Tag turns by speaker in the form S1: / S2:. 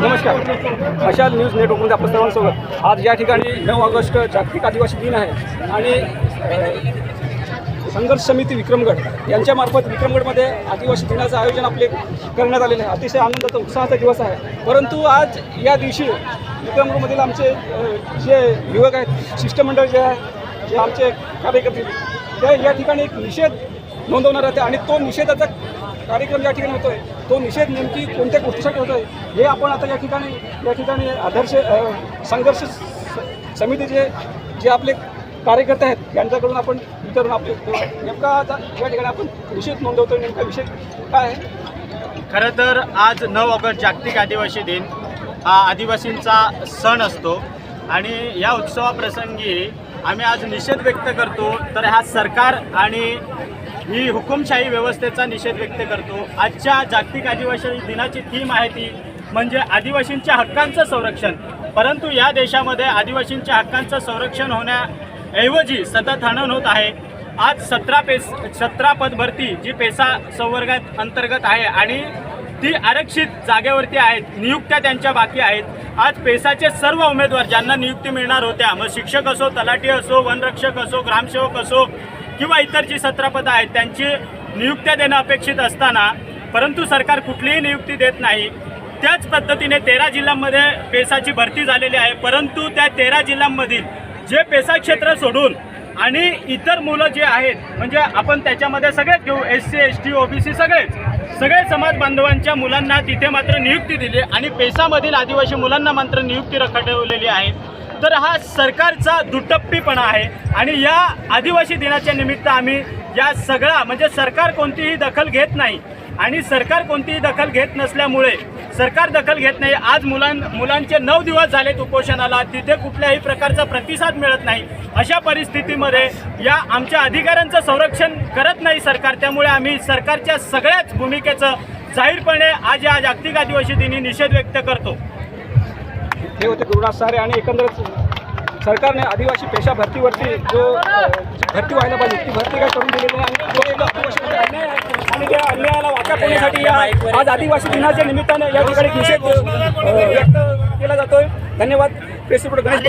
S1: नमस्कार. मशाल न्यूज नेटवर्कमध्ये आपलं सर्वांसोबत आज या ठिकाणी नऊ ऑगस्ट जागतिक आदिवासी दिन आहे. आणि संघर्ष समिती विक्रमगड यांच्यामार्फत विक्रमगडमध्ये आदिवासी दिनाचं आयोजन आपले करण्यात आलेलं आहे. अतिशय आनंदाचा उत्साहाचा दिवस आहे. परंतु आज या दिवशी विक्रमगडमधील आमचे जे युवक आहेत शिष्टमंडळ जे आहे जे आमचे कार्यकर्ते ते या ठिकाणी एक निषेध नोंदवणार आहे आणि तो निषेधाचा कार्यक्रम या ठिकाणी होतोय तो निषेध नेमकी कोणत्या गोष्टीसाठी होतोय हे आपण आता या ठिकाणी या ठिकाणी आदर्श संघर्ष स- समितीचे जे आपले कार्यकर्ते आहेत यांच्याकडून आपण विचारून आपले नेमका आता या ठिकाणी आपण निषेध नोंदवतोय नेमका विषय काय आहे?
S2: खरं तर आज नऊ ऑगस्ट जागतिक आदिवासी दिन. हा आदिवासींचा सण असतो. आणि या उत्सवाप्रसंगी आम्ही आज निषेध व्यक्त करतो. तर हा सरकार आणि ही हुकुमशाही व्यवस्थेचा निषेध व्यक्त करतो. आजच्या जागतिक आदिवासी दिनाची थीम आहे ती म्हणजे आदिवासींच्या हक्कांचं संरक्षण. परंतु या देशामध्ये आदिवासींच्या हक्कांचं संरक्षण होण्याऐवजी सतत हनन होत आहे. आज सतरा पेस सतरा पदभरती जी पेसा संवर्गात अंतर्गत आहे आणि ती आरक्षित जागेवरती आहेत. नियुक्त्या त्यांच्या बाकी आहेत. आज पेसाचे सर्व उमेदवार ज्यांना नियुक्ती मिळणार होत्या मग शिक्षक असो तलाठी असो वनरक्षक असो ग्रामसेवक असो किंवा इतर जी सतरा पदं आहेत त्यांची नियुक्त्या देणं अपेक्षित असताना परंतु सरकार कुठलीही नियुक्ती देत नाही त्याच पद्धतीने तेरा जिल्ह्यांमध्ये पेसाची भरती झालेली आहे. परंतु त्या तेरा जिल्ह्यांमधील जे पेसा क्षेत्र सोडून आणि इतर मुलं जे आहेत म्हणजे आपण त्याच्यामध्ये सगळेच घेऊ S C S T OBC सगळेच. सगळे समाज बांधवांच्या मुलांना तिथे मात्र नियुक्ती दिली आणि पेसामधील आदिवासी मुलांना मात्र नियुक्ती रखडवलेली आहे. तर हा सरकारचा दुटप्पीपणा आहे आणि या आदिवासी दिनाच्या निमित्त आम्ही या सगळा म्हणजे सरकार कोणतीही दखल घेत नाही आणि सरकार कोणतीही दखल घेत नसल्यामुळे सरकार दखल घेत नाही. आज मुलां मुलांचे नऊ दिवस झालेत उपोषणाला. तिथे कुठल्याही प्रकारचा प्रतिसाद मिळत नाही. अशा परिस्थितीमध्ये या आमच्या अधिकाऱ्यांचं संरक्षण करत नाही सरकार. त्यामुळे आम्ही सरकारच्या सगळ्याच भूमिकेचं जाहीरपणे आज या जागतिक आदिवासी दिनी निषेध व्यक्त करतो.
S1: हे होते गुरुनाथ सारे आणि एकंदरच सरकारने आदिवासी पेशा भरतीवरती जो भरती व्हायला पाहिजे ती भरती काय करून दिलेली आणि जो एक आदिवासी अन्याय आहे आणि त्या व्याख्या करण्यासाठी या आज आदिवासी दिनाच्या निमित्ताने या ठिकाणी निषेध व्यक्त केला जातोय. धन्यवाद. Press reporter Ganesh